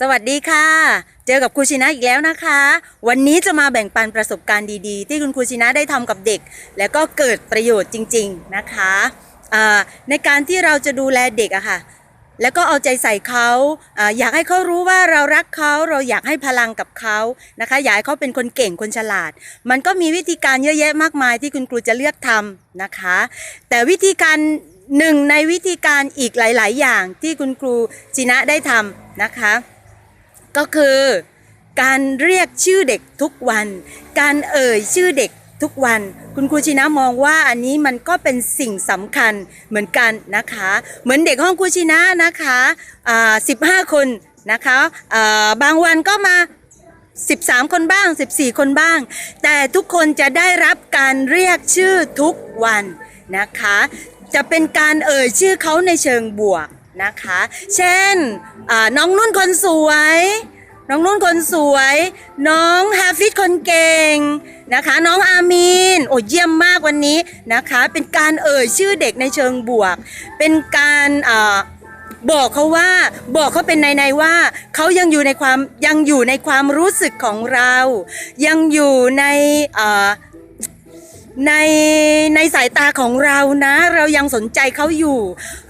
สวัสดีค่ะ เจอกับครูชินะอีกแล้วนะคะ วันนี้จะมาแบ่งปันประสบการณ์ดีๆ ที่คุณครูชินะได้ทำกับเด็ก แล้วก็เกิดประโยชน์จริง ๆนะคะในการที่เราจะดูแลเด็กอะค่ะ แล้วก็เอาใจใส่เขาอาอยากให้เขารู้ว่าเรารักเขาเราอยากให้พลังกับเขานะคะอยากให้เขาเป็นคนเก่งคนฉลาด มันก็มีวิธีการเยอะแยะมากมายที่คุณครูจะเลือกทำนะคะ แต่วิธีการหนึ่งในวิธีการอีกหลาย ๆ อย่างที่คุณครูจินะได้ทำนะคะ ก็คือ การเรียกชื่อเด็กทุกวัน การเอ่ยชื่อเด็กทุกวัน คุณครูชินะมองว่าอันนี้มันก็เป็นสิ่งสำคัญเหมือนกันนะคะ เหมือนเด็กห้องครูชินะนะคะอ่า15คนนะคะบางวันก็มา 13 คนบ้าง 14 คนบ้าง แต่ทุกคนจะได้รับการเรียกชื่อทุกวันนะคะ จะเป็นการเอ่ยชื่อเขาในเชิงบวก นะคะ เช่นน้องนุ่นคนสวย น้องนุ่นคนสวย น้องฮาฟิดคนเก่งนะคะ น้องอามีนโอ้เยี่ยมมากวันนี้นะคะ เป็นการเอ่ยชื่อเด็กในเชิงบวก เป็นการอบอกเขาว่าบอกเขาเป็นในในว่าเขายังอยู่ในความยังอยู่ในความรู้สึกของเรา ยังอยู่ใน ในในสายตาของเรานะ เรายังสนใจเขาอยู่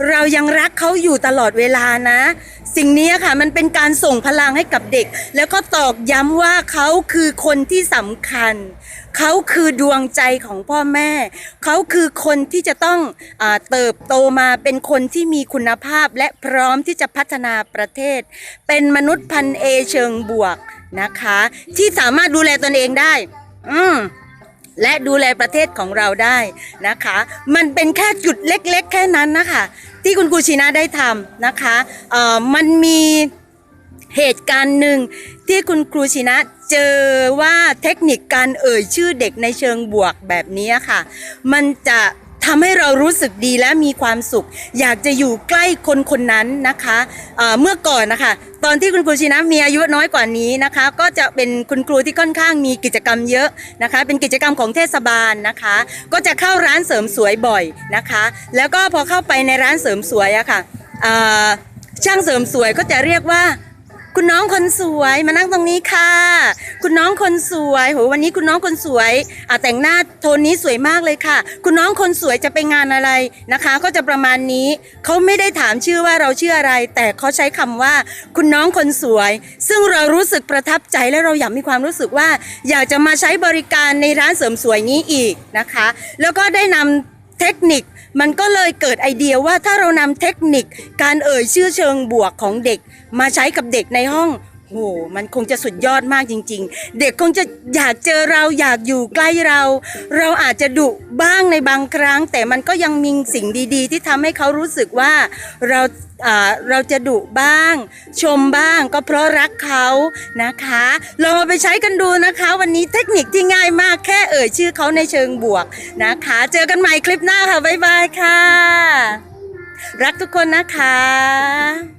เรายังรักเขาอยู่ตลอดเวลานะ สิ่งนี้ค่ะมันเป็นการส่งพลังให้กับเด็ก แล้วก็ตอกย้ำว่าเขาคือคนที่สำคัญ เขาคือดวงใจของพ่อแม่ เขาคือคนที่จะต้องอเติบโตมาเป็นคนที่มีคุณภาพและพร้อมที่จะพัฒนาประเทศ เป็นมนุษย์พันเอเชิงบวกนะคะ ที่สามารถดูแลตนเองได้ อืม และดูแลประเทศของเราได้นะคะ มันเป็นแค่จุดเล็กๆ แค่นั้นนะคะ ที่คุณครูชีนาได้ทำนะคะเอ่อมันมีเหตุการณ์หนึ่งที่คุณครูชินะเจอว่าเทคนิคการเอ่ยชื่อเด็กในเชิงบวกแบบนี้ค่ะ มันจะ ทำให้เรารู้สึกดีและมีความสุข อยากจะอยู่ใกล้คนคนนั้นนะคะเเมื่อก่อนนะคะตอนที่คุณครูชีนะมีอายุน้อยกว่านี้นะคะ ก็จะเป็นคุณครูที่ค่อนข้างมีกิจกรรมเยอะนะคะ เป็นกิจกรรมของเทศบาลนะคะ ก็จะเข้าร้านเสริมสวยบ่อยนะคะ แล้วก็พอเข้าไปในร้านเสริมสวยอะค่ะเอ่อช่างเสริมสวยก็จะเรียกว่า คุณน้องคนสวยมานั่งตรงนี้ค่ะ คุณน้องคนสวยโหวันนี้คุณน้องคนสวยอะแต่งหน้าโทนนี้สวยมากเลยค่ะ คุณน้องคนสวยจะไปงานอะไรนะคะ ก็จะประมาณนี้เขาไม่ได้ถามชื่อว่าเราชื่ออะไร แต่เขาใช้คำว่า คุณน้องคนสวย ซึ่งเรารู้สึกประทับใจและเราอยากมีความรู้สึกว่า อยากจะมาใช้บริการในร้านเสริมสวยนี้อีกนะคะ แล้วก็ได้นำ เทคนิค มันก็เลยเกิดไอเดียว่าถ้าเรานำเทคนิค การเอ่ยชื่อเชิงบวกของเด็ก มาใช้กับเด็กในห้อง โหมันคงจะสุดยอดมากจริง ๆ เด็กคงจะอยากเจอเราอยากอยู่ใกล้เรา เราอาจจะดุบ้างในบางครั้ง แต่มันก็ยังมีสิ่งดี ๆ ที่ทำให้เขารู้สึกว่าเราเราจะดุบ้าง ชมบ้างก็เพราะรักเขานะคะลองเอาไปใช้กันดูนะคะ วันนี้เทคนิคที่ง่ายมากแค่เอ่ยชื่อเขาในเชิงบวกนะคะ เจอกันใหม่คลิปหน้าค่ะบ๊ายบายค่ะ รักทุกคนนะคะ